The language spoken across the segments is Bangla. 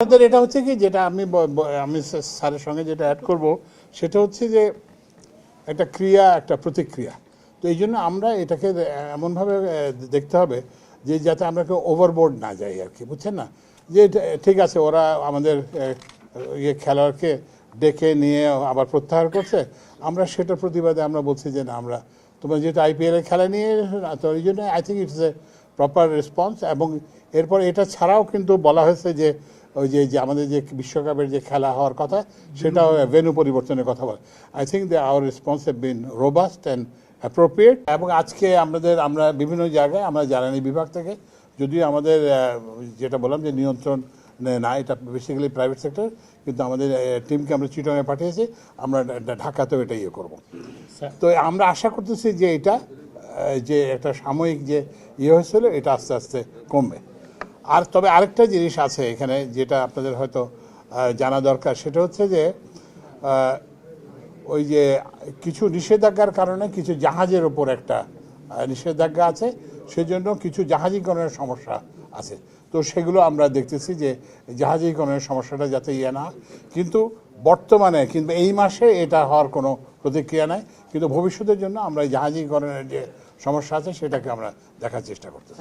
আপনাদের এটা হচ্ছে কি, যেটা আমি আমি স্যারের সঙ্গে যেটা অ্যাড করব, সেটা হচ্ছে যে একটা ক্রিয়া, একটা প্রতিক্রিয়া। তো এই জন্য আমরা এটাকে এমনভাবে দেখতে হবে যে যাতে আমরা কেউ ওভারবোর্ড না যাই আর কি, বুঝছেন না? যে ঠিক আছে, ওরা আমাদের ইয়ে খেলোয়াড়কে ডেকে নিয়ে আবার প্রত্যাহার করছে। আমরা সেটার প্রতিবাদে আমরা বলছি যে না, আমরা তোমরা যেহেতু আইপিএল এর খেলা নিয়ে, তো এই জন্য I think it's a proper response এবং এরপর এটা ছাড়াও কিন্তু বলা হয়েছে যে ওই যে যে আমাদের যে বিশ্বকাপের যে খেলা হওয়ার কথা সেটাও ভেনু পরিবর্তনের কথা বলে। I think the our response have been robust and appropriate এবং আজকে আমাদের আমরা বিভিন্ন জায়গায় আমরা জ্বালানি বিভাগ থেকে যদিও আমাদের যেটা বললাম যে নিয়ন্ত্রণ না এটা বেসিক্যালি প্রাইভেট সেক্টর কিন্তু আমাদের টিমকে আমরা চিটংয়ে পাঠিয়েছি আমরা ঢাকাতেও এটা ইয়ে করব। তো আমরা আশা করতেছি যে এটা যে একটা সাময়িক যে ইয়ে হয়েছিল, এটা আস্তে আস্তে কমবে। আর তবে আরেকটা জিনিস আছে এখানে যেটা আপনাদের হয়তো জানা দরকার। সেটা হচ্ছে যে ওই যে কিছু নিষেধাজ্ঞার কারণে কিছু জাহাজের ওপর একটা নিষেধাজ্ঞা আছে। সেজন্য কিছু জাহাজীকরণের সমস্যা আছে। তো সেগুলো আমরা দেখতেছি যে জাহাজীকরণের সমস্যাটা যাতে ইয়ে না কিন্তু বর্তমানে, কিন্তু এই মাসে এটা হওয়ার কোনো প্রতিক্রিয়া নাই। কিন্তু ভবিষ্যতের জন্য আমরা জাহাজীকরণের যে সমস্যা আছে সেটাকে আমরা দেখার চেষ্টা করতেছি।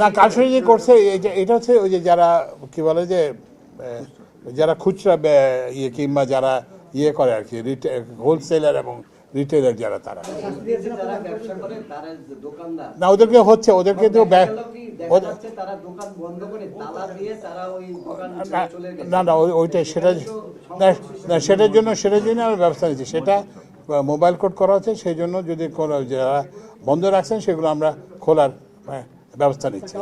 না কালসরি যে করছে এটা এটা হচ্ছে ওই যে যারা কি বলে যে যারা খুচরা ইয়ে কিংবা যারা ইয়ে করে আর কি হোলসেলার এবং রিটেলার যারা তারা। যারা ব্যবসা করে তারা যে দোকানদার। না ওদেরকে হচ্ছে ওদেরকে তো ব্যা- গেল কি দেখা ওদের- যাচ্ছে তারা দোকান বন্ধ করে তালা দিয়ে তারা ওই দোকান না না ওইটাই সেটা না না সেটার জন্য সেটার জন্য আমরা ব্যবস্থা নিচ্ছি সেটা মোবাইল কোড করা হচ্ছে সেই জন্য যদি কোনো যারা বন্ধ রাখছেন সেগুলো আমরা খোলার হ্যাঁ, ব্যবস্থা নিচ্ছি।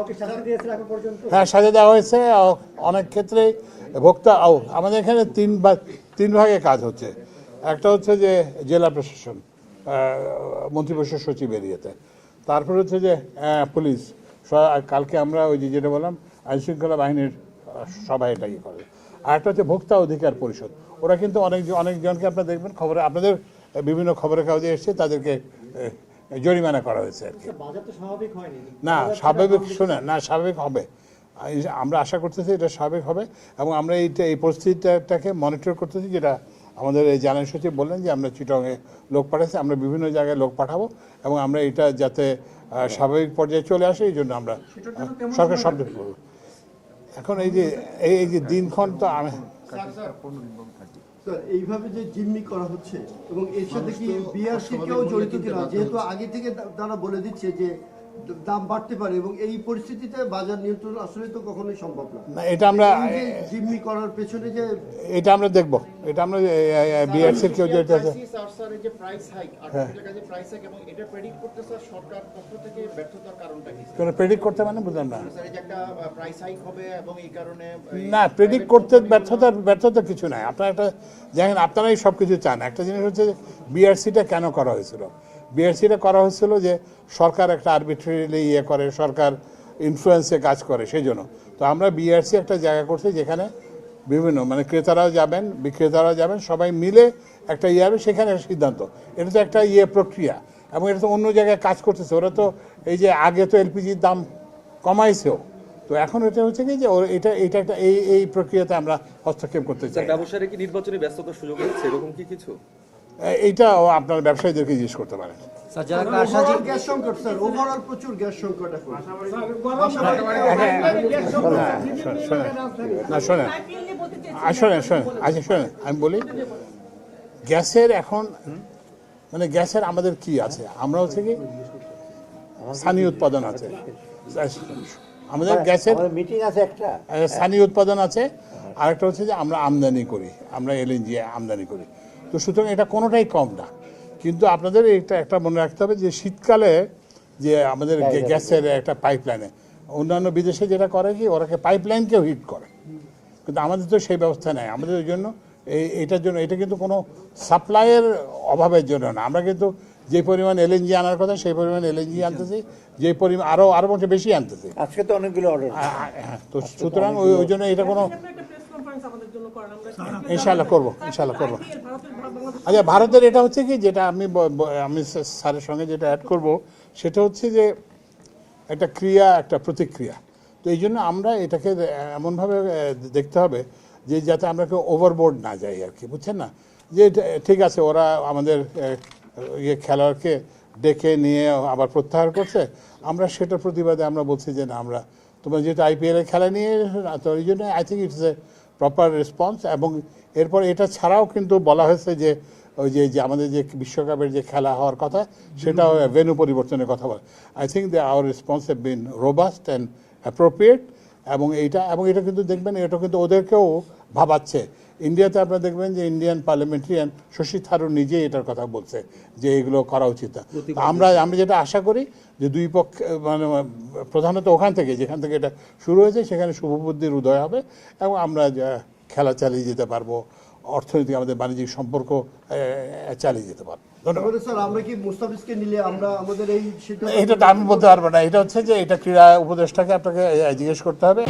হ্যাঁ সাজা দেওয়া হয়েছে। অনেক ক্ষেত্রে ভোক্তা ও, আমাদের এখানে তিন ভাগ তিন ভাগে কাজ হচ্ছে। একটা হচ্ছে যে জেলা প্রশাসন মন্ত্রিপরিষদ সচিব এরিয়াতে তারপর হচ্ছে যে পুলিশ। কালকে আমরা ওই যে যেটা বললাম আইনশৃঙ্খলা বাহিনীর সবাই এটা ইয়ে করে। আর একটা হচ্ছে ভোক্তা অধিকার পরিষদ। ওরা কিন্তু অনেক অনেকজনকে আপনারা দেখবেন খবরে আপনাদের বিভিন্ন খবরের কাগজে এসছে তাদেরকে জরিমানা করা হয়েছে আর কি। হয়নি। না স্বাভাবিক শুনে না স্বাভাবিক হবে। আমরা আশা করতেছি এটা স্বাভাবিক হবে এবং আমরা এইটা এই পরিস্থিতিটাকে মনিটর করতেছি যেটা আমাদের এই জানান সচিব বললেন যে আমরা চিটংয়ে লোক পাঠাচ্ছি আমরা বিভিন্ন জায়গায় লোক পাঠাবো এবং আমরা এটা যাতে স্বাভাবিক পর্যায়ে চলে আসে এই জন্য আমরা সরকার শব্দ করব এখন এই যে এই এই যে দিনক্ষণ তো আমি এইভাবে যে জিম্মি করা হচ্ছে এবং এর সাথে কি বিআরসি কেউ জড়িত কিনা যেহেতু আগে থেকে তারা বলে দিচ্ছে যে দাম বাড়তে পারে এবং এই পরিস্থিতিতে বাজার নিয়ন্ত্রণ আসলে তো কখনোই সম্ভব না। এটা আমরা জিম্মি করার পেছনে যে এটা আমরা দেখব। এটা আমরা বিআরসির কেউ স্যার এই যে প্রাইস হাইক প্রাইস হাইক এবং এটা প্রেডিক্ট করতে স্যার সরকার পক্ষ থেকে ব্যর্থতার কারণটা কি কোনো প্রেডিক্ট করতে মানে বুঝলাম না। স্যার এই যে একটা প্রাইস হাইক হবে এবং এই কারণে না প্রেডিক্ট করতে ব্যর্থতার ব্যর্থতা কিছু নাই। আপনারা একটা দেখেন আপনারাই সবকিছু চান। একটা জিনিস হচ্ছে বিআরসিটা কেন করা হয়েছিল? বিআরসিটা করা হয়েছিল যে সরকার একটা আরবিট্রারিলি ইয়ে করে, সরকার ইনফ্লুয়েন্সে কাজ করে সেই জন্য তো আমরা বিআরসি একটা জায়গা করছি যেখানে বিভিন্ন মানে ক্রেতারাও যাবেন, বিক্রেতারাও যাবেন, সবাই মিলে একটা ইয়ে হবে, সেখানে সিদ্ধান্ত। এটা তো একটা ইয়ে প্রক্রিয়া, এবং এটা তো অন্য জায়গায় কাজ করতেছে। ওরা তো এই যে আগে তো এলপিজির দাম কমাইছেও। তো এখন এটা হচ্ছে কি যে এটা এটা একটা, এই এই প্রক্রিয়াতে আমরা হস্তক্ষেপ করতে চাই। স্যার, ব্যবসায়ীরা কি নির্বাচনী ব্যস্ততার সুযোগ হচ্ছে এরকম কি কিছু? এ- এইটাও আপনার ব্যবসায়ীদেরকে জিজ্ঞেস করতে পারেন ওভারঅল গ্যাস সংকট স্যার। ওভারঅল প্রচুর গ্যাস সংকট এখন। না শোনেন। শোনেন শোনেন। আচ্ছা শোনেন। আমি বলি গ্যাসের এখন মানে গ্যাসের আমাদের কি আছে? আমরা হচ্ছে কি স্থানীয় উৎপাদন আছে। আমাদের গ্যাসের মিটিং আছে একটা। স্থানীয় উৎপাদন আছে। আরেকটা হচ্ছে যে আমরা আমদানি করি। আমরা এলএনজি আমদানি করি। তো সুতরাং এটা কোনোটাই কম না। কিন্তু আপনাদের এটা একটা মনে রাখতে হবে যে শীতকালে যে আমাদের গ্যাসের একটা পাইপলাইনে অন্যান্য বিদেশে যেটা করে কি ওরাকে পাইপলাইনকেও হিট করে। কিন্তু আমাদের তো সেই ব্যবস্থা নেই। আমাদের ওই জন্য এই এটার জন্য এটা কিন্তু কোনো সাপ্লাইয়ের অভাবের জন্য না। আমরা কিন্তু যে পরিমাণ এলএনজি আনার কথা সেই পরিমাণ এলএনজি আনতেছি। যে পরিমাণ আরও আরও বলছে বেশি আনতেছি। আজকে তো অনেকগুলো অর্ডার হ্যাঁ, তো সুতরাং ওই ওই জন্য এটা কোনো ইনশাল্লাহ করব ইনশাল্লাহ করব। আচ্ছা ভারতের এটা হচ্ছে কি, যেটা আমি আমি স্যারের সঙ্গে যেটা অ্যাড করব, সেটা হচ্ছে যে একটা ক্রিয়া, একটা প্রতিক্রিয়া। তো এই জন্য আমরা এটাকে এমনভাবে দেখতে হবে যে যাতে আমরা কেউ ওভারবোর্ড না যাই আর কি, বুঝছেন না? যে ঠিক আছে, ওরা আমাদের ইয়ে খেলোয়াড়কে ডেকে নিয়ে আবার প্রত্যাহার করছে। আমরা সেটার প্রতিবাদে আমরা বলছি যে না, আমরা তোমরা যেহেতু আইপিএল এর খেলা নিয়ে, তো এই জন্য I think it's a proper response এবং এরপর এটা ছাড়াও কিন্তু বলা হয়েছে যে, ওই যে যে আমাদের যে বিশ্বকাপের যে খেলা হওয়ার কথা সেটা ভেনু পরিবর্তনের কথা বলে। I think the our response have been robust and appropriate এবং এইটা, এবং এটা কিন্তু দেখবেন, এটা কিন্তু ওদেরকেও ভাবাচ্ছে। ইন্ডিয়াতে আপনারা দেখবেন যে ইন্ডিয়ান পার্লামেন্টারিয়ান শশী থারুর নিজেই এটার কথা বলছে যে এগুলো করা উচিত না। আমরা আমি যেটা আশা করি যে দুই পক্ষ মানে প্রধানত ওখান থেকে যেখান থেকে এটা শুরু হয়েছে সেখানে শুভবুদ্ধির উদয় হবে এবং আমরা খেলা চালিয়ে যেতে পারব অর্থনৈতিক আমাদের বাণিজ্যিক সম্পর্ক চালিয়ে যেতে পারব। ধন্যবাদ। স্যার আমরা কি মুস্তাফিজকে নিলে আমরা আমাদের এই এটা আমি বলতে পারব না এটা হচ্ছে যে এটা ক্রীড়া উপদেষ্টাকে আপনাকে জিজ্ঞেস করতে হবে।